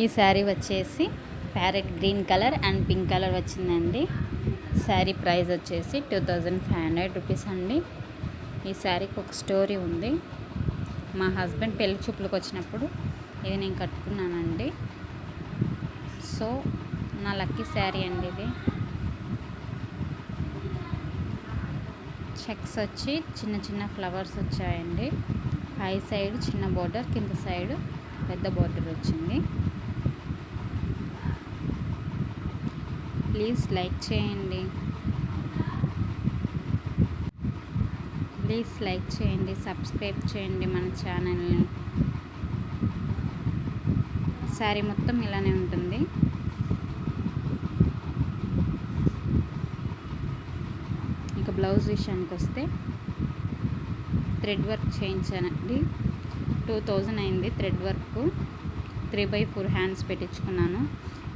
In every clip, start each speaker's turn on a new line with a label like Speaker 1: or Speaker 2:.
Speaker 1: ఈ శారీ వచ్చేసి parrot green colour and pink colour వచ్చిందండి. శారీ ప్రైస్ వచ్చేసి two thousand five hundred rupees అండి. ఈ శారీకి ఒక స్టోరీ ఉంది. మా హస్బెండ్ పెళ్ళి చూపులకు వచ్చినప్పుడు ఇది నేను కట్టుకున్నానండి. సో నా లక్కీ శారీ అండి ఇది. చెక్స్ వచ్చి చిన్న చిన్న ఫ్లవర్స్ వచ్చాయండి. పై సైడ్ చిన్న బోర్డర్ కింద సైడ్ పెద్ద బోర్డర్ వచ్చింది. ప్లీజ్ లైక్ చేయండి. ప్లీజ్ లైక్ చేయండి సబ్స్క్రైబ్ చేయండి మన ఛానల్ని శారీ మొత్తం ఇలానే ఉంటుంది. ఇక బ్లౌజ్ విషయానికి వస్తే థ్రెడ్ వర్క్ చేయించానండి. టూ థౌజండ్ అయింది thread work. Three by four hands పెట్టించుకున్నాను.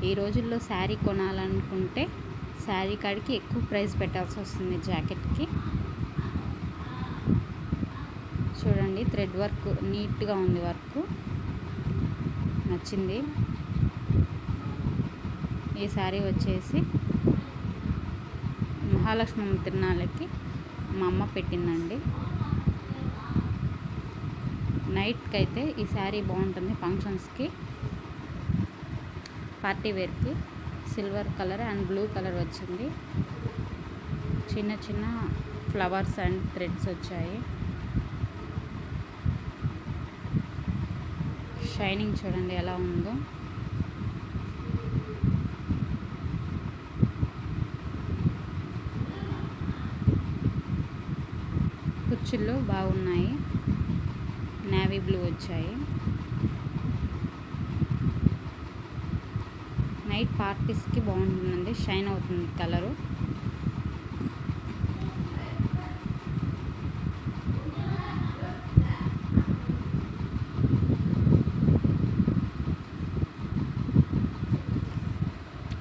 Speaker 1: ఈ రోజుల్లో శారీ కొనాలనుకుంటే శారీ కాడికి ఎక్కువ ప్రైస్ పెట్టాల్సి వస్తుంది జాకెట్కి. చూడండి థ్రెడ్ వర్క్ నీట్గా ఉంది వర్క్. నచ్చింది. ఈ శారీ వచ్చేసి మహాలక్ష్మి తిరునాళ్ళకి మా అమ్మ పెట్టిందండి. నైట్కి అయితే ఈ శారీ బాగుంటుంది ఫంక్షన్స్కి. పార్టీ వేర్కి silver colour and blue colour వచ్చింది. చిన్న చిన్న ఫ్లవర్స్ అండ్ థ్రెడ్స్ వచ్చాయి. షైనింగ్ చూడండి ఎలా ఉందో. కుర్చీలు బాగున్నాయి. నేవీ బ్లూ వచ్చాయి. నైట్ పార్టీస్కి బాగుంటుందండి షైన్ అవుతుంది కలరు.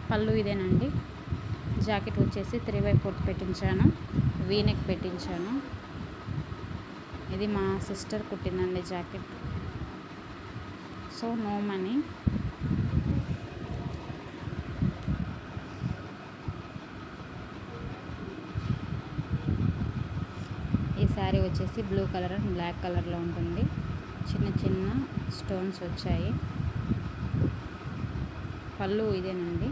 Speaker 1: పళ్ళు ఇదేనండి. జాకెట్ వచ్చేసి త్రీ బై ఫోర్త్ పెట్టించాను వీనెక్ పెట్టించాను. ఇది మా సిస్టర్ కుట్టిందండి జాకెట్. So no money. ఈ శారీ వచ్చేసి బ్లూ కలర్ అండ్ బ్లాక్ కలర్లో ఉంటుంది. చిన్న చిన్న స్టోన్స్ వచ్చాయి. పళ్ళు ఇదేనండి.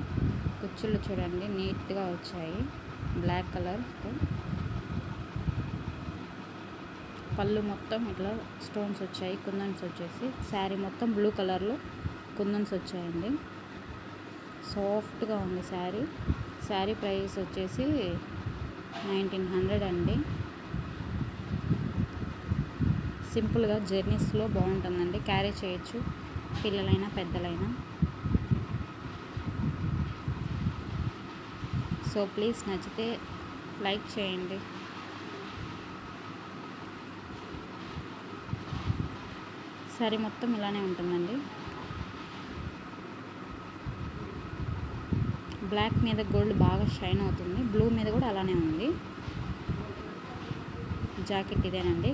Speaker 1: కుచ్చులు చూడండి నీట్గా వచ్చాయి. బ్లాక్ కలర్తో. పళ్ళు మొత్తం ఇట్లా స్టోన్స్ వచ్చాయి కుందన్స్ వచ్చేసి. శారీ మొత్తం బ్లూ కలర్లో కుందన్స్ వచ్చాయండి. సాఫ్ట్గా ఉంది శారీ శారీ ప్రైస్ వచ్చేసి నైన్టీన్ హండ్రెడ్ అండి. సింపుల్గా జర్నీస్లో బాగుంటుందండి. క్యారీ చేయొచ్చు పిల్లలైనా పెద్దలైనా. సో ప్లీజ్ నచ్చితే లైక్ చేయండి. సారీ మొత్తం ఇలానే ఉంటుందండి. బ్లాక్ మీద గోల్డ్ బాగా షైన్ అవుతుంది. బ్లూ మీద కూడా అలానే ఉంది. జాకెట్ ఇదేనండి.